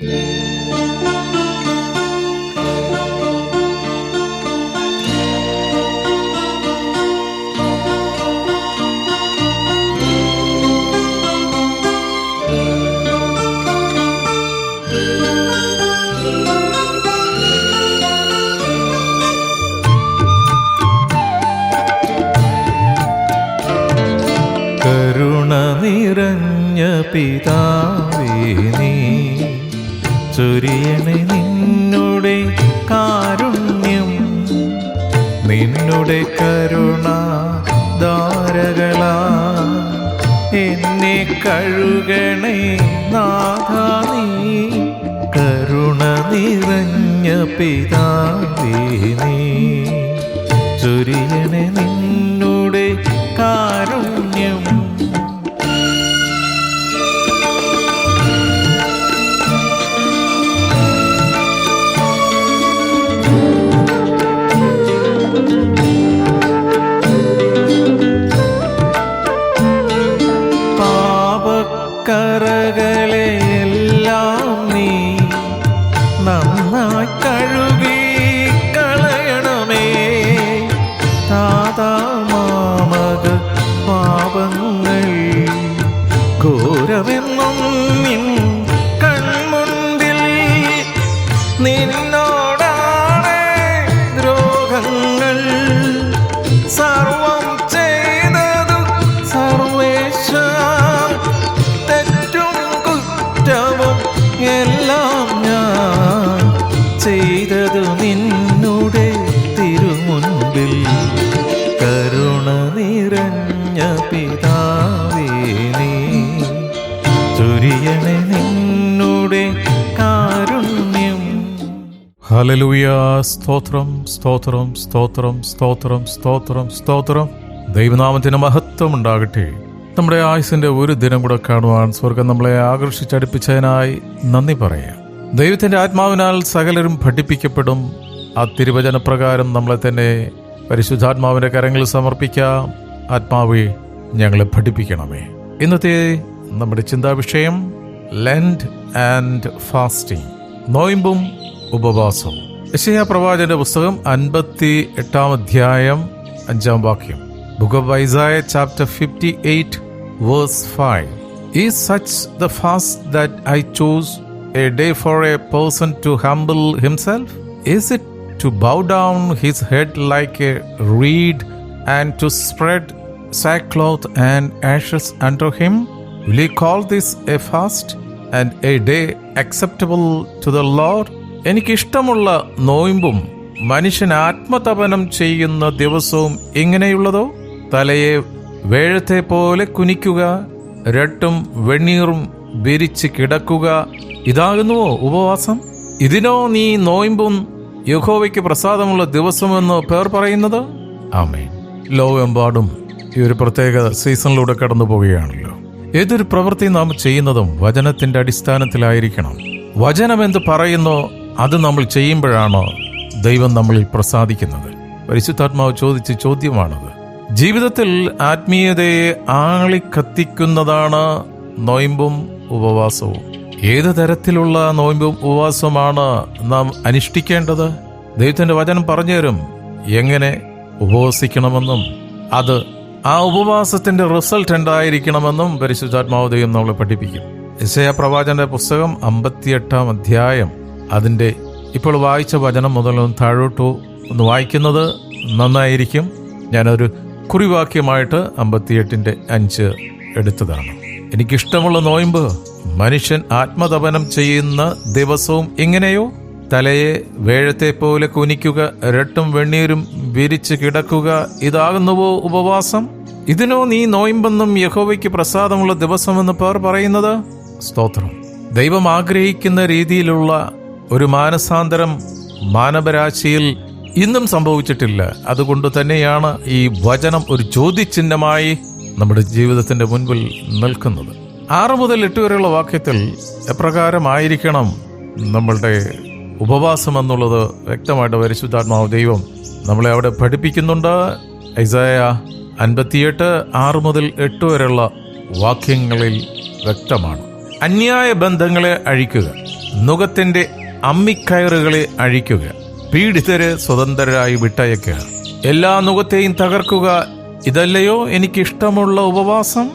കരുണ ചൊരിയണേ നിന്നുടെ കാരുണ്യം നിന്നുടെ കരുണ ധാരകളാ. എന്നെ കഴുകണേ നാഥ നീ കരുണ നിറഞ്ഞ പിതാവേ നീ. ചൊരിയണേ നിന്നുടെ കാരുണ്യം നിന്നുടെ കാരുണ്യം. ഹലലുയ സ്തോത്രം സ്തോത്രം സ്തോത്രം സ്തോത്രം സ്തോത്രം സ്തോത്രം. ദൈവനാമത്തിന് മഹത്വം ഉണ്ടാകട്ടെ നമ്മുടെ ആയുസിന്റെ ഒരു ദിനം കൂടെ കാണുവാൻ സ്വർഗം നമ്മളെ ആകർഷിച്ചടിപ്പിച്ചതിനായി നന്ദി പറയാം. ദൈവത്തിന്റെ ആത്മാവിനാൽ സകലരും പഠിപ്പിക്കപ്പെടും. ആ തിരുവചന പ്രകാരം നമ്മളെ തന്നെ പരിശുദ്ധാത്മാവിന്റെ കരങ്ങളിൽ സമർപ്പിക്കാം. ആത്മാവെ ഞങ്ങളെ പഠിപ്പിക്കണമേ. ഇന്നത്തെ നമ്മുടെ ചിന്താവിഷയം ലെൻഡ് ആൻഡ് ഫാസ്റ്റിംഗ് നോയിമ്പും ഉപവാസവും. യശയ പ്രവാചന്റെ പുസ്തകം അൻപത്തി എട്ടാം അധ്യായം അഞ്ചാം വാക്യം. Book of Isaiah chapter fifty eight verse five is such the fast that I choose a day for a person to humble himself is it to bow down his head like a reed and to spread sackcloth and ashes unto him? Will he call this a fast and a day acceptable to the Lord? എനിക്കിഷ്ടമുള്ള നോയിമ്പും മനുഷ്യൻ ആത്മതപനം ചെയ്യുന്ന ദിവസവും എങ്ങനെയുള്ളതോ തലയെ വേഴത്തെ പോലെ കുനിക്കുക രട്ടും വെണ്ണീറും വിരിച്ച് കിടക്കുക ഇതാകുന്നുവോ ഉപവാസം? ഇതിനോ നീ നോയിമ്പും യഹോവയ്ക്ക് പ്രസാദമുള്ള ദിവസമെന്ന് പേർ പറയുന്നത്? ആമേ ലോകമെമ്പാടും ഈ ഒരു പ്രത്യേക സീസണിലൂടെ കടന്നു പോവുകയാണല്ലോ ഏതൊരു പ്രവൃത്തി നാം ചെയ്യുന്നതും വചനത്തിന്റെ അടിസ്ഥാനത്തിലായിരിക്കണം. വചനം എന്ത് പറയുന്നോ അത് നമ്മൾ ചെയ്യുമ്പോഴാണ് ദൈവം നമ്മളിൽ പ്രസാദിക്കുന്നത്. പരിശുദ്ധാത്മാവ് ചോദിച്ച ചോദ്യമാണത്. ജീവിതത്തിൽ ആത്മീയതയെ ആളിക്കത്തിക്കുന്നതാണ് നോയമ്പും ഉപവാസവും. ഏത് തരത്തിലുള്ള നോയമ്പും ഉപവാസമാണ് നാം അനുഷ്ഠിക്കേണ്ടത്? ദൈവത്തിന്റെ വചനം പറഞ്ഞുതരും എങ്ങനെ ഉപവസിക്കണമെന്നും അത് ആ ഉപവാസത്തിന്റെ റിസൾട്ട് എന്തായിരിക്കണമെന്നും പരിശുദ്ധാത്മാവ് ദൈവം നമ്മളെ പഠിപ്പിക്കും. ഇസയ പ്രവാചന്റെ പുസ്തകം അമ്പത്തിയെട്ടാം അധ്യായം. അതിന്റെ ഇപ്പോൾ വായിച്ച വചനം മുതൽ ഒന്ന് താഴോട്ടു ഒന്ന് വായിക്കുന്നത് നന്നായിരിക്കും. ഞാനൊരു കുറിവാക്യമായിട്ട് അമ്പത്തിയെട്ടിന്റെ അഞ്ച് എടുത്തതാണ്. എനിക്കിഷ്ടമുള്ള നോയമ്പ് മനുഷ്യൻ ആത്മതപനം ചെയ്യുന്ന ദിവസവും എങ്ങനെയോ തലയെ വേഴത്തെ പോലെ കുനിക്കുക രട്ടും വെണ്ണീരും വിരിച്ച് കിടക്കുക ഇതാകുന്നുവോ ഉപവാസം? ഇതിനോ നീ നോയമ്പെന്നും യഹോവയ്ക്ക് പ്രസാദമുള്ള ദിവസമെന്ന് പേർ പറയുന്നത്? സ്തോത്രം. ദൈവം ആഗ്രഹിക്കുന്ന രീതിയിലുള്ള ഒരു മാനസാന്തരം മാനവരാശിയിൽ ഇന്നും സംഭവിച്ചിട്ടില്ല. അതുകൊണ്ട് തന്നെയാണ് ഈ വചനം ഒരു ചോദ്യചിഹ്നമായി നമ്മുടെ ജീവിതത്തിന്റെ മുൻപിൽ നിൽക്കുന്നത്. ആറ് മുതൽ എട്ട് വരെയുള്ള വാക്യത്തിൽ എപ്രകാരമായിരിക്കണം നമ്മളുടെ ഉപവാസം എന്നുള്ളത് വ്യക്തമായിട്ട് പരിശുദ്ധാത്മാവ് ദൈവം നമ്മളെ അവിടെ പഠിപ്പിക്കുന്നുണ്ട്. ഐസായ അൻപത്തിയെട്ട് ആറ് മുതൽ എട്ട് വരെയുള്ള വാക്യങ്ങളിൽ വ്യക്തമാണ്. അന്യായ ബന്ധങ്ങളെ അഴിക്കുക നുഖത്തിന്റെ അമ്മിക്കയറുകളെ അഴിക്കുക പീഡിതരെ സ്വതന്ത്രരായി വിട്ടയക്കുക എല്ലാ നുഖത്തെയും തകർക്കുക ഇതല്ലയോ എനിക്കിഷ്ടമുള്ള ഉപവാസം?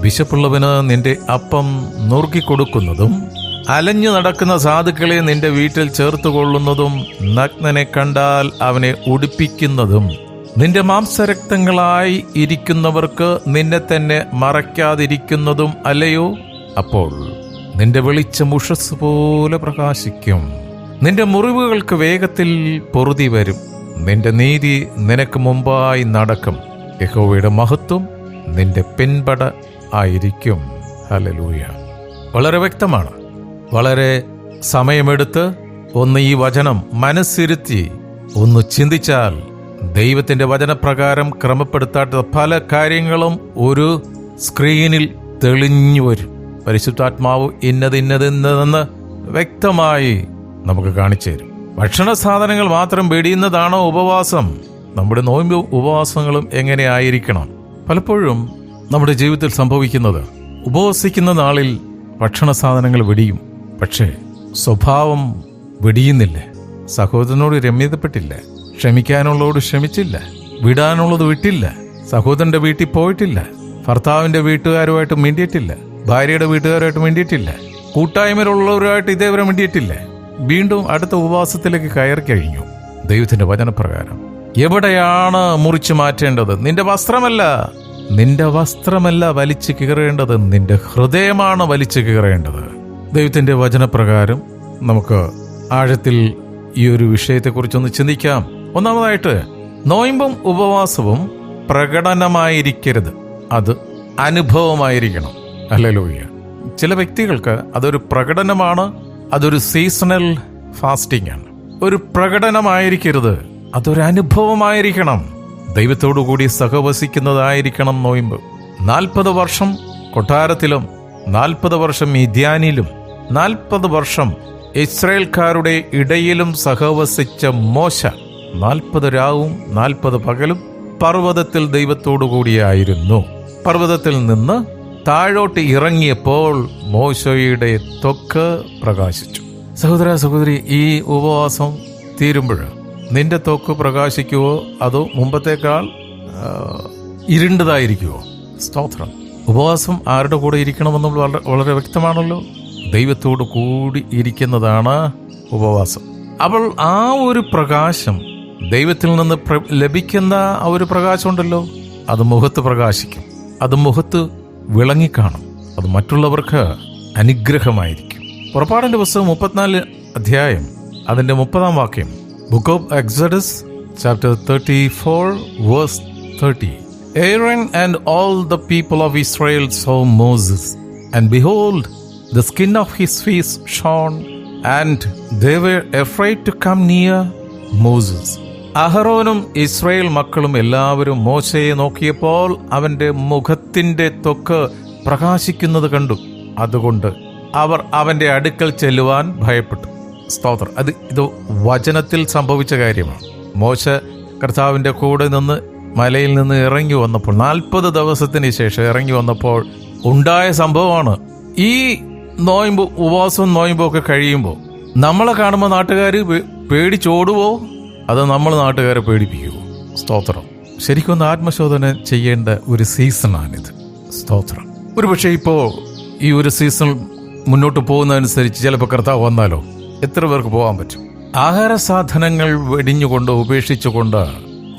വിശപ്പുള്ളവന് നിന്റെ അപ്പം നുറുക്കിക്കൊടുക്കുന്നതും അലഞ്ഞു നടക്കുന്ന സാധുക്കളെ നിന്റെ വീട്ടിൽ ചേർത്തുകൊള്ളുന്നതും നഗ്നനെ കണ്ടാൽ അവനെ ഉടുപ്പിക്കുന്നതും. നിന്റെ മാംസരക്തങ്ങളായി ഇരിക്കുന്നവർക്ക് നിന്നെ തന്നെ മറയ്ക്കാതിരിക്കുന്നതും അല്ലയോ? അപ്പോൾ നിന്റെ വെളിച്ചം ഉഷസ് പോലെ പ്രകാശിക്കും. നിന്റെ മുറിവുകൾക്ക് വേഗത്തിൽ പൊറുതി വരും. നിന്റെ നീതി നിനക്ക് മുമ്പായി നടക്കും. യഹോവയുടെ മഹത്വം നിന്റെ പിൻപട ആയിരിക്കും. ഹലലൂയ വളരെ വ്യക്തമാണ്. വളരെ സമയമെടുത്ത് ഒന്ന് ഈ വചനം മനസ്സിരുത്തി ഒന്ന് ചിന്തിച്ചാൽ ദൈവത്തിന്റെ വചനപ്രകാരം ക്രമപ്പെടുത്താത്ത പല കാര്യങ്ങളും ഒരു സ്ക്രീനിൽ തെളിഞ്ഞു വരും. പരിശുദ്ധാത്മാവ് ഇന്നത് ഇന്നത് ഇന്നതെന്ന് വ്യക്തമായി നമുക്ക് കാണിച്ചു തരും. ഭക്ഷണ സാധനങ്ങൾ മാത്രം വെടിയുന്നതാണോ ഉപവാസം? നമ്മുടെ നോയമ്പ് ഉപവാസങ്ങളും എങ്ങനെ ആയിരിക്കണം? പലപ്പോഴും നമ്മുടെ ജീവിതത്തിൽ സംഭവിക്കുന്നത് ഉപവസിക്കുന്ന നാളിൽ ഭക്ഷണ സാധനങ്ങൾ വെടിയും. പക്ഷേ സ്വഭാവം വെടിയുന്നില്ല. സഹോദരനോട് രമ്യതപ്പെട്ടില്ല. ക്ഷമിക്കാനുള്ളതോട് ക്ഷമിച്ചില്ല. വിടാനുള്ളത് വിട്ടില്ല. സഹോദരന്റെ വീട്ടിൽ പോയിട്ടില്ല. ഭർത്താവിന്റെ വീട്ടുകാരുമായിട്ട് മിണ്ടിയിട്ടില്ല. ഭാര്യയുടെ വീട്ടുകാരുമായിട്ട് മിണ്ടിയിട്ടില്ല. കൂട്ടായ്മയിലുള്ളവരുമായിട്ട് ഇതേവരെ മിണ്ടിയിട്ടില്ല. വീണ്ടും അടുത്ത ഉപവാസത്തിലേക്ക് കയറി കഴിഞ്ഞു. ദൈവത്തിന്റെ വചനപ്രകാരം എവിടെയാണ് മുറിച്ചു മാറ്റേണ്ടത്? നിന്റെ വസ്ത്രമല്ല. നിന്റെ വസ്ത്രമല്ല വലിച്ചു കീറേണ്ടത്. നിന്റെ ഹൃദയമാണ് വലിച്ചു കീറേണ്ടത്. ദൈവത്തിന്റെ വചനപ്രകാരം നമുക്ക് ആഴത്തിൽ ഈ ഒരു വിഷയത്തെക്കുറിച്ചൊന്ന് ചിന്തിക്കാം. ഒന്നാമതായിട്ട് നോയമ്പും ഉപവാസവും പ്രകടനമായിരിക്കരുത്. അത് അനുഭവമായിരിക്കണം. അല്ലലോയ്യ ചില വ്യക്തികൾക്ക് അതൊരു പ്രകടനമാണ് അതൊരു സീസണൽ ഫാസ്റ്റിംഗ് ആണ്. ഒരു പ്രകടനമായിരിക്കരുത് അതൊരു അനുഭവമായിരിക്കണം. ദൈവത്തോടു കൂടി സഹവസിക്കുന്നതായിരിക്കണം നോയിമ്പ്. നാൽപ്പത് വർഷം കൊട്ടാരത്തിലും നാൽപ്പത് വർഷം മിഥ്യാനിലും നാൽപ്പത് വർഷം ഇസ്രയേൽക്കാരുടെ ഇടയിലും സഹവസിച്ച മോശ. നാൽപ്പത് രാവും നാൽപ്പത് പകലും പർവതത്തിൽ ദൈവത്തോടു കൂടിയായിരുന്നു പർവതത്തിൽ നിന്ന് താഴോട്ട് ഇറങ്ങിയപ്പോൾ മോശയുടെ തൊക്ക് പ്രകാശിച്ചു. സഹോദര സഹോദരി ഈ ഉപവാസം തീരുമ്പോൾ നിന്റെ തൊക്ക് പ്രകാശിക്കുവോ? അതോ മുമ്പത്തേക്കാൾ ഇരുണ്ടതായിരിക്കുവോ? സ്തോത്രം. ഉപവാസം ആരുടെ കൂടെ ഇരിക്കണമെന്ന് വളരെ വളരെ വ്യക്തമാണല്ലോ. ദൈവത്തോട് കൂടി ഇരിക്കുന്നതാണ് ഉപവാസം. അപ്പോൾ ആ ഒരു പ്രകാശം ദൈവത്തിൽ നിന്ന് ലഭിക്കുന്ന ആ ഒരു പ്രകാശം ഉണ്ടല്ലോ അത് മുഖത്ത് പ്രകാശിക്കും. അത് മുഖത്ത് വിളങ്ങിക്കാണും. അത് മറ്റുള്ളവർക്ക് അനുഗ്രഹമായിരിക്കും. പുറപ്പാടിന്റെ പുസ്തകം മുപ്പത്തിനാല് അധ്യായം അതിന്റെ മുപ്പതാം വാക്യം book of Exodus chapter thirty four verse thirty Aaron and all the people of Israel saw Moses and behold the skin of his face shone and they were afraid to come near Moses. അഹറോനും Israel മക്കളും എല്ലാവരും മോശയെ നോക്കിയപ്പോൾ അവന്റെ മുഖത്തിന്റെ തൊക്ക് പ്രകാശിക്കുന്നത് കണ്ടു. അതുകൊണ്ട് അവർ അവന്റെ അടുക്കൽ ചെല്ലുവാൻ ഭയപ്പെട്ടു. സ്തോത്രം. അത് ഇത് വചനത്തിൽ സംഭവിച്ച കാര്യമാണ്. മോശ കർത്താവിന്റെ കൂടെ നിന്ന് മലയിൽ നിന്ന് ഇറങ്ങി വന്നപ്പോൾ നാൽപ്പത് ദിവസത്തിന് ശേഷം ഇറങ്ങി വന്നപ്പോൾ ഉണ്ടായ സംഭവമാണ്. ഈ നോയമ്പ് ഉപവാസവും നോയമ്പും ഒക്കെ കഴിയുമ്പോൾ നമ്മളെ കാണുമ്പോൾ നാട്ടുകാർ പേടിച്ചോടുവോ? അത് നമ്മൾ നാട്ടുകാരെ പേടിപ്പിക്കുവോ സ്തോത്രം. ശരിക്കും ഒന്ന് ആത്മശോധന ചെയ്യേണ്ട ഒരു സീസണാണിത്. സ്തോത്രം. ഒരുപക്ഷെ ഇപ്പോൾ ഈ ഒരു സീസൺ മുന്നോട്ട് പോകുന്നതനുസരിച്ച് ചിലപ്പോൾ കർത്താവ് വന്നാലോ? എത്ര പേർക്ക് പോകാൻ പറ്റും? ആഹാര സാധനങ്ങൾ വെടിഞ്ഞുകൊണ്ട് ഉപേക്ഷിച്ചുകൊണ്ട്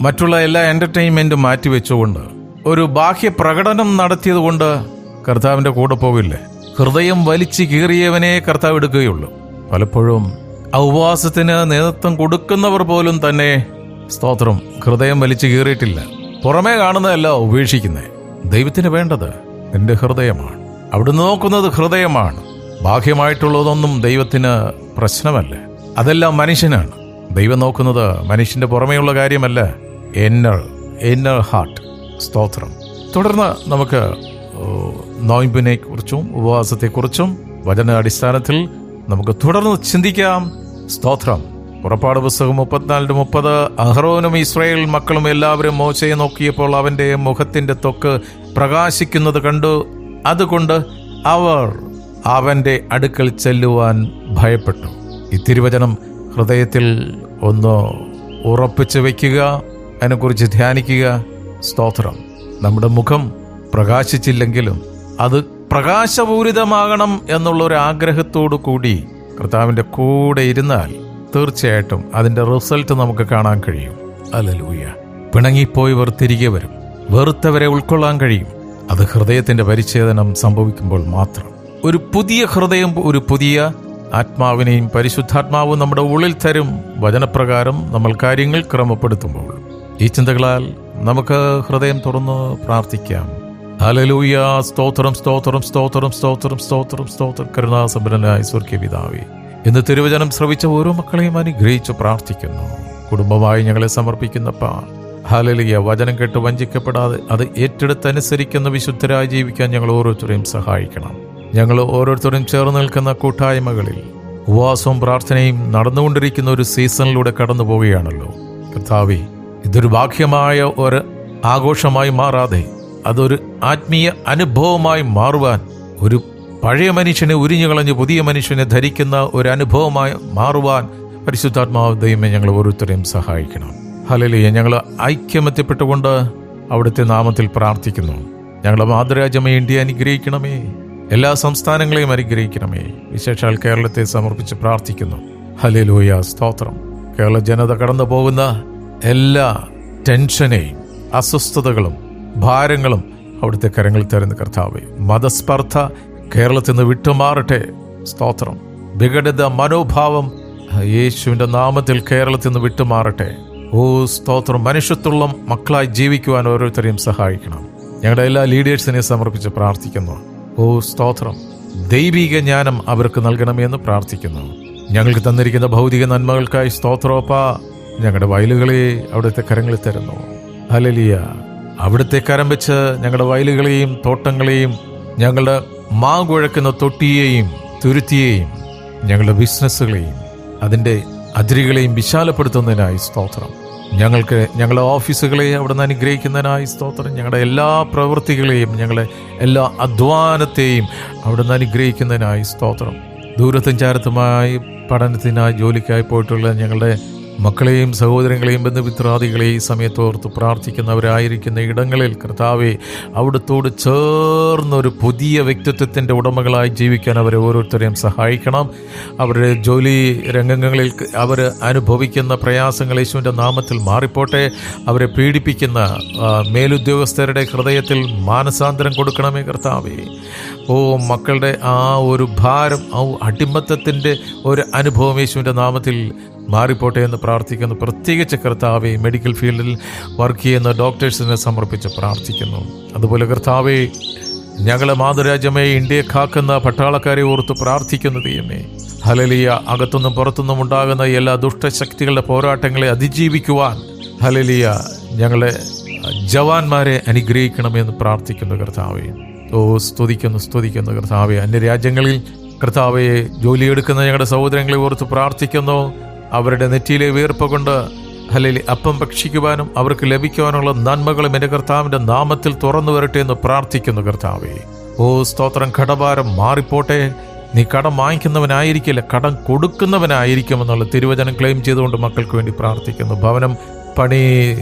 മറ്റുള്ള എല്ലാ എന്റർടൈൻമെന്റും മാറ്റിവെച്ചുകൊണ്ട് ഒരു ബാഹ്യ പ്രകടനം നടത്തിയതുകൊണ്ട് കർത്താവിന്റെ കൂടെ പോകില്ലേ? ഹൃദയം വലിച്ചു കീറിയവനെ കർത്താവ് എടുക്കുകയുള്ളൂ. പലപ്പോഴും ഉപവാസത്തിന് നേതൃത്വം കൊടുക്കുന്നവർ പോലും തന്നെ സ്തോത്രം ഹൃദയം വലിച്ചു കീറിയിട്ടില്ല. പുറമേ കാണുന്നതല്ല ഉപേക്ഷിക്കുന്നത് ദൈവത്തിന് വേണ്ടത് നിന്റെ ഹൃദയമാണ്. അവിടെ നോക്കുന്നത് ഹൃദയമാണ്. ബാഹ്യമായിട്ടുള്ളതൊന്നും ദൈവത്തിന് പ്രശ്നമല്ല. അതെല്ലാം മനുഷ്യനാണ്. ദൈവം നോക്കുന്നത് മനുഷ്യന്റെ പുറമേയുള്ള കാര്യമല്ല. എന്നർ എന്നർ ഹാർട്ട് സ്തോത്രം. തുടർന്ന് നമുക്ക് നോയിമ്പിനെ കുറിച്ചും ഉപവാസത്തെക്കുറിച്ചും വചന അടിസ്ഥാനത്തിൽ നമുക്ക് തുടർന്ന് ചിന്തിക്കാം. സ്തോത്രം. പുറപ്പാട് പുസ്തകം മുപ്പത്തിനാലിന് മുപ്പത്. അഹ്റോനും ഇസ്രായേൽ മക്കളും എല്ലാവരും മോശയെ നോക്കിയപ്പോൾ അവന്റെ മുഖത്തിന്റെ ത്വക്ക് പ്രകാശിക്കുന്നത് കണ്ടു. അതുകൊണ്ട് അവർ അവന്റെ അടുക്കൽ ചെല്ലുവാൻ ഭയപ്പെട്ടു. ഈ തിരുവചനം ഹൃദയത്തിൽ ഒന്ന് ഉറപ്പിച്ചു വയ്ക്കുക അതിനെക്കുറിച്ച് ധ്യാനിക്കുക. സ്തോത്രം. നമ്മുടെ മുഖം പ്രകാശിച്ചില്ലെങ്കിലും അത് പ്രകാശപൂരിതമാകണം എന്നുള്ള ഒരു ആഗ്രഹത്തോടു കൂടി കർത്താവിന്റെ കൂടെ ഇരുന്നാൽ തീർച്ചയായിട്ടും അതിന്റെ റിസൾട്ട് നമുക്ക് കാണാൻ കഴിയും. അല്ലലൂയ പിണങ്ങിപ്പോയവർ തിരികെ വരും. വെറുത്തവരെ ഉൾക്കൊള്ളാൻ കഴിയും. അത് ഹൃദയത്തിന്റെ പരിച്ഛേദനം സംഭവിക്കുമ്പോൾ മാത്രം. ഒരു പുതിയ ഹൃദയം ഒരു പുതിയ ആത്മാവിനെയും പരിശുദ്ധാത്മാവും നമ്മുടെ ഉള്ളിൽ തരും വചനപ്രകാരം നമ്മൾ കാര്യങ്ങൾ ക്രമപ്പെടുത്തുമ്പോൾ ഈ ചിന്തകളാൽ നമുക്ക് ഹൃദയം തുറന്ന് പ്രാർത്ഥിക്കാം. ഹലലൂയ സ്തോത്രം സ്തോത്രം സ്തോത്രം സ്തോത്രം സ്തോത്രം സ്തോത്രം. കരുണാസമ്പന്നനായ സ്വർഗീയ പിതാവേ ഇന്ന് തിരുവചനം ശ്രവിച്ച ഓരോ മക്കളെയും അനുഗ്രഹിച്ച് പ്രാർത്ഥിക്കുന്നു. കുടുംബമായി ഞങ്ങളെ സമർപ്പിക്കുന്നപ്പാ ഹലലിയ വചനം കേട്ട് വഞ്ചിക്കപ്പെടാതെ അത് ഏറ്റെടുത്തനുസരിക്കുന്ന വിശുദ്ധരായി ജീവിക്കാൻ ഞങ്ങൾ ഓരോരുത്തരെയും സഹായിക്കണം. ഞങ്ങൾ ഓരോരുത്തരും ചേർന്ന് നിൽക്കുന്ന കൂട്ടായ്മകളിൽ ഉപവാസവും പ്രാർത്ഥനയും നടന്നുകൊണ്ടിരിക്കുന്ന ഒരു സീസണിലൂടെ കടന്നു പോവുകയാണല്ലോ. കർത്താവേ ഇതൊരു ബാഹ്യമായ ഒരു ആഘോഷമായി മാറാതെ അതൊരു ആത്മീയ അനുഭവമായി മാറുവാൻ ഒരു പഴയ മനുഷ്യനെ ഉരിഞ്ഞു കളഞ്ഞ് പുതിയ മനുഷ്യനെ ധരിക്കുന്ന ഒരു അനുഭവമായി മാറുവാൻ പരിശുദ്ധാത്മാവ് ദൈവമേ ഞങ്ങൾ ഓരോരുത്തരെയും സഹായിക്കണം. ഹലലിയ ഞങ്ങൾ ഐക്യമത്യപ്പെട്ടുകൊണ്ട് അവിടുത്തെ നാമത്തിൽ പ്രാർത്ഥിക്കുന്നു. ഞങ്ങളെ മാതൃരാജ്യമേ ഇന്ത്യ അനുഗ്രഹിക്കണമേ. എല്ലാ സംസ്ഥാനങ്ങളെയും അനുഗ്രഹിക്കണമേ. വിശേഷാൽ കേരളത്തെ സമർപ്പിച്ച് പ്രാർത്ഥിക്കുന്നു. ഹലലോയ സ്തോത്രം. കേരള ജനത കടന്നു പോകുന്ന എല്ലാ ടെൻഷനെയും അസ്വസ്ഥതകളും ഭാരങ്ങളും അവിടുത്തെ കരങ്ങൾ തരുന്ന കർത്താവെ മതസ്പർദ്ധ കേരളത്തിൽ നിന്ന് വിട്ടുമാറട്ടെ. സ്തോത്രം. വിഘടിത മനോഭാവം യേശുവിന്റെ നാമത്തിൽ കേരളത്തിൽ നിന്ന് വിട്ടുമാറട്ടെ. ഓ സ്തോത്രം. മനുഷ്യത്തുള്ള മക്കളായി ജീവിക്കുവാൻ ഓരോരുത്തരെയും സഹായിക്കണം. ഞങ്ങളുടെ എല്ലാ ലീഡേഴ്സിനെ സമർപ്പിച്ച് പ്രാർത്ഥിക്കുന്നു. ഓ സ്തോത്രം. ദൈവിക ജ്ഞാനം അവർക്ക് നൽകണമെന്ന് പ്രാർത്ഥിക്കുന്നു. ഞങ്ങൾക്ക് തന്നിരിക്കുന്ന ഭൗതിക നന്മകൾക്കായി സ്തോത്രോപ്പ. ഞങ്ങളുടെ വയലുകളെ അവിടുത്തെ കരങ്ങളിൽ തരുന്നു. ഹലലിയ അവിടുത്തെ കരം വെച്ച് ഞങ്ങളുടെ വയലുകളെയും തോട്ടങ്ങളെയും ഞങ്ങളുടെ മാ കുഴക്കുന്ന തൊട്ടിയെയും തുരുത്തിയെയും ഞങ്ങളുടെ ബിസിനസ്സുകളെയും അതിന്റെ അതിരുകളെയും വിശാലപ്പെടുത്തുന്നതിനായി സ്തോത്രം. ഞങ്ങൾക്ക് ഞങ്ങളുടെ ഓഫീസുകളെ അവിടെ നിന്ന് അനുഗ്രഹിക്കുന്നതിനായി സ്തോത്രം. ഞങ്ങളുടെ എല്ലാ പ്രവൃത്തികളെയും ഞങ്ങളുടെ എല്ലാ അധ്വാനത്തെയും അവിടെ നിന്ന് അനുഗ്രഹിക്കുന്നതിനായി സ്തോത്രം. ദൂരത്തും ചാരത്തുമായി പഠനത്തിനായി ജോലിക്കായി പോയിട്ടുള്ള ഞങ്ങളുടെ മക്കളെയും സഹോദരങ്ങളെയും ബന്ധുമിത്രാദികളെയും ഈ സമയത്ത് ഓർത്ത് പ്രാർത്ഥിക്കുന്നവരായിരിക്കുന്ന ഇടങ്ങളിൽ കർത്താവെ അവിടത്തോട് ചേർന്നൊരു പുതിയ വ്യക്തിത്വത്തിന്റെ ഉടമകളായി ജീവിക്കാൻ അവരെ ഓരോരുത്തരെയും സഹായിക്കണം. അവരുടെ ജോലി രംഗങ്ങളിൽ അവർ അനുഭവിക്കുന്ന പ്രയാസങ്ങൾ യേശുവിന്റെ നാമത്തിൽ മാറിപ്പോട്ടെ. അവരെ പീഡിപ്പിക്കുന്ന മേലുദ്യോഗസ്ഥരുടെ ഹൃദയത്തിൽ മാനസാന്തരം കൊടുക്കണമേ കർത്താവേ. ഓ മക്കളുടെ ആ ഒരു ഭാരം ആ അടിമത്തത്തിന്റെ ഒരു അനുഭവം യേശുവിന്റെ നാമത്തിൽ മാറിപ്പോട്ടെ എന്ന് പ്രാർത്ഥിക്കുന്നു. പ്രത്യേകിച്ച് കർത്താവെ മെഡിക്കൽ ഫീൽഡിൽ വർക്ക് ചെയ്യുന്ന ഡോക്ടേഴ്സിനെ സമർപ്പിച്ച് പ്രാർത്ഥിക്കുന്നു. അതുപോലെ കർത്താവെ ഞങ്ങളെ മാതൃരാജ്യമേ ഇന്ത്യയെ കാക്കുന്ന പട്ടാളക്കാരെ ഓർത്ത് പ്രാർത്ഥിക്കുന്നു ദൈവമേ. ഹലലിയ അകത്തുനിന്നും പുറത്തുനിന്നും ഉണ്ടാകുന്ന എല്ലാ ദുഷ്ടശക്തികളുടെ പോരാട്ടങ്ങളെ അതിജീവിക്കുവാൻ ഹലലിയ ഞങ്ങളെ ജവാന്മാരെ അനുഗ്രഹിക്കണമെന്ന് പ്രാർത്ഥിക്കുന്നു കർത്താവെ. ഓ സ്തുതിക്കുന്നു സ്തുതിക്കുന്നു കർത്താവെ. അന്യരാജ്യങ്ങളിൽ കർത്താവെ ജോലിയെടുക്കുന്ന ഞങ്ങളുടെ സഹോദരങ്ങളെ ഓർത്ത് പ്രാർത്ഥിക്കുന്നു. അവരുടെ നെറ്റിയിലെ വീർപ്പ് കൊണ്ട് അല്ലെങ്കിൽ അപ്പം ഭക്ഷിക്കുവാനും അവർക്ക് ലഭിക്കുവാനുള്ള നന്മകളും എന്റെ കർത്താവിന്റെ നാമത്തിൽ തുറന്നു വരട്ടെ എന്ന് പ്രാർത്ഥിക്കുന്നു കർത്താവേ. ഓ സ്തോത്രം. കടഭാരം മാറിപ്പോട്ടെ. നീ കടം വാങ്ങിക്കുന്നവനായിരിക്കില്ല കടം കൊടുക്കുന്നവനായിരിക്കും എന്നുള്ള തിരുവചനം ക്ലെയിം ചെയ്തുകൊണ്ട് മക്കൾക്ക് വേണ്ടി പ്രാർത്ഥിക്കുന്നു. ഭവനം പണി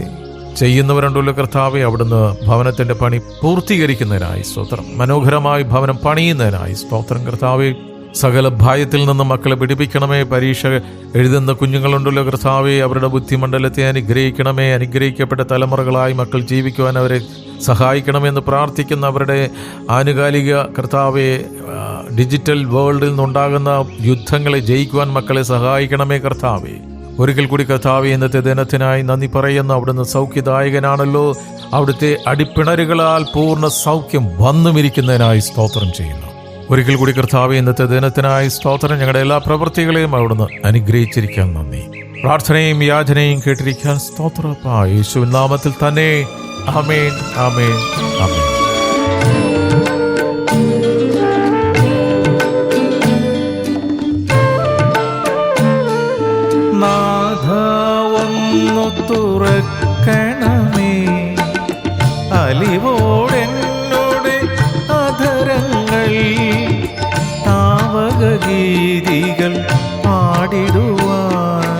ചെയ്യുന്നവരുണ്ടല്ലോ കർത്താവെ അവിടുന്ന് ഭവനത്തിന്റെ പണി പൂർത്തീകരിക്കുന്നതിനായി സ്തോത്രം. മനോഹരമായി ഭവനം പണിയുന്നതിനായി സ്തോത്രം കർത്താവെ. സകല ഭയത്തിൽ നിന്ന് മക്കളെ പിടിപ്പിക്കണമേ. പരീക്ഷ എഴുതുന്ന കുഞ്ഞുങ്ങളുണ്ടല്ലോ കർത്താവെ അവരുടെ ബുദ്ധിമണ്ഡലത്തെ അനുഗ്രഹിക്കണമേ. അനുഗ്രഹിക്കപ്പെട്ട തലമുറകളായി മക്കൾ ജീവിക്കുവാൻ അവരെ സഹായിക്കണമെന്ന് പ്രാർത്ഥിക്കുന്ന അവരുടെ ആനുകാലിക കർത്താവെ ഡിജിറ്റൽ വേൾഡിൽ നിന്നുണ്ടാകുന്ന യുദ്ധങ്ങളെ ജയിക്കുവാൻ മക്കളെ സഹായിക്കണമേ കർത്താവെ. ഒരിക്കൽ കൂടി കർത്താവെ ഇന്നത്തെ ദിനത്തിനായി നന്ദി പറയുന്ന. അവിടുന്ന് സൗഖ്യദായകനാണല്ലോ. അവിടുത്തെ അടിപ്പിണരുകളാൽ പൂർണ സൗഖ്യം വന്നുമിരിക്കുന്നതിനായി സ്തോത്രം ചെയ്യുന്നു. ഒരിക്കൽ കൂടി കർത്താവ് ഇന്നത്തെ ദിനത്തിനായി സ്തോത്രം. ഞങ്ങളുടെ എല്ലാ പ്രവൃത്തികളെയും അവിടുന്ന് അനുഗ്രഹിച്ചിരിക്കാൻ നന്ദി. പ്രാർത്ഥനയും യാചനയും കേട്ടിരിക്കാൻ സ്തോത്രപ്പാ യേശുവിൻ നാമത്തിൽ തന്നെ. ആമേൻ ആമേൻ ആമേൻ. തുറക്കണമേ. അലിവോടെന്നോട് ഗീതികൾ പാടിടുവാൻ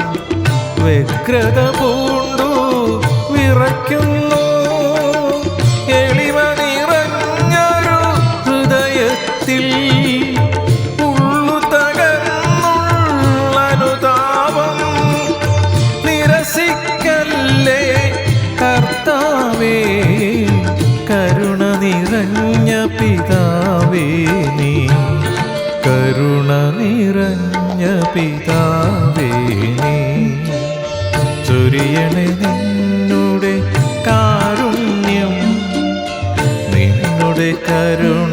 വ്യഗ്രത പൂണ്ടു വിറയ്ക്കുന്നു. എളിമ ഹൃദയത്തിൽ അനുതാപം കരുണ നിറഞ്ഞ പിതാവേ. ചൊരിയണേ നിന്നുടെ കാരുണ്യം നിന്നുടെ കരുണ